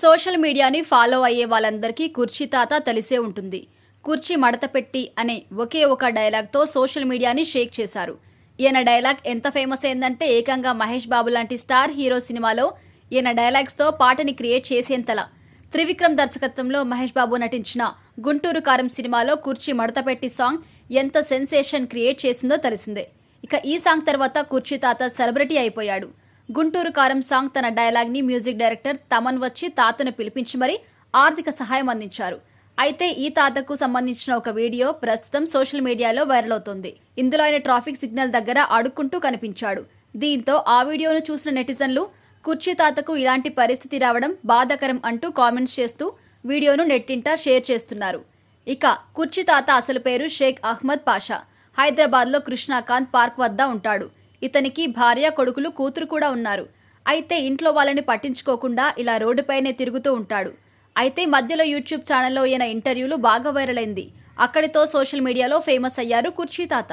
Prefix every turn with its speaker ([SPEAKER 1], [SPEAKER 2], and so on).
[SPEAKER 1] Social మీడియాని follow అయ్యే వాళ్ళందరికీ కుర్చీ తాత తెలిసే ఉంటుంది. కుర్చీ మడత పెట్టి అనే ఒకే ఒక డైలాగ్తో సోషల్ మీడియాని షేక్ చేశారు. ఈయన డైలాగ్ ఎంత ఫేమస్ అయిందంటే ఏకంగా మహేష్ బాబు లాంటి స్టార్ హీరో సినిమాలో ఈయన డైలాగ్స్తో పాటని క్రియేట్ చేసేంతలా. త్రివిక్రమ్ దర్శకత్వంలో మహేష్ బాబు నటించిన గుంటూరు కారం సినిమాలో కుర్చీ మడత పెట్టి సాంగ్ ఎంత సెన్సేషన్ క్రియేట్ చేసిందో తెలిసిందే. ఇక ఈ సాంగ్ తర్వాత కుర్చీ తాత సెలబ్రిటీ అయిపోయాడు. గుంటూరు కారం సాంగ్ తన డైలాగ్ని మ్యూజిక్ డైరెక్టర్ తమన్ వచ్చి తాతను పిలిపించి మరీ ఆర్థిక సహాయం అందించారు. అయితే ఈ తాతకు సంబంధించిన ఒక వీడియో ప్రస్తుతం సోషల్ మీడియాలో వైరల్ అవుతోంది. ఇందులో ఆయన ట్రాఫిక్ సిగ్నల్ దగ్గర అడుక్కుంటూ కనిపించాడు. దీంతో ఆ వీడియోను చూసిన నెటిజన్లు కుర్చీ తాతకు ఇలాంటి పరిస్థితి రావడం బాధాకరం అంటూ కామెంట్స్ చేస్తూ వీడియోను నెట్టింట షేర్ చేస్తున్నారు. ఇక కుర్చీ తాత అసలు పేరు షేక్ అహ్మద్ పాషా. హైదరాబాద్లో కృష్ణాకాంత్ పార్క్ వద్ద ఉంటాడు. ఇతనికి భార్య కొడుకులు కూతురు కూడా ఉన్నారు. అయితే ఇంట్లో వాళ్ళని పట్టించుకోకుండా ఇలా రోడ్డుపైనే తిరుగుతూ ఉంటాడు. అయితే మధ్యలో యూట్యూబ్ ఛానల్లో ఈయన ఇంటర్వ్యూలు బాగా వైరల్ అయింది. అక్కడితో సోషల్ మీడియాలో ఫేమస్ అయ్యారు కుర్చీ తాత.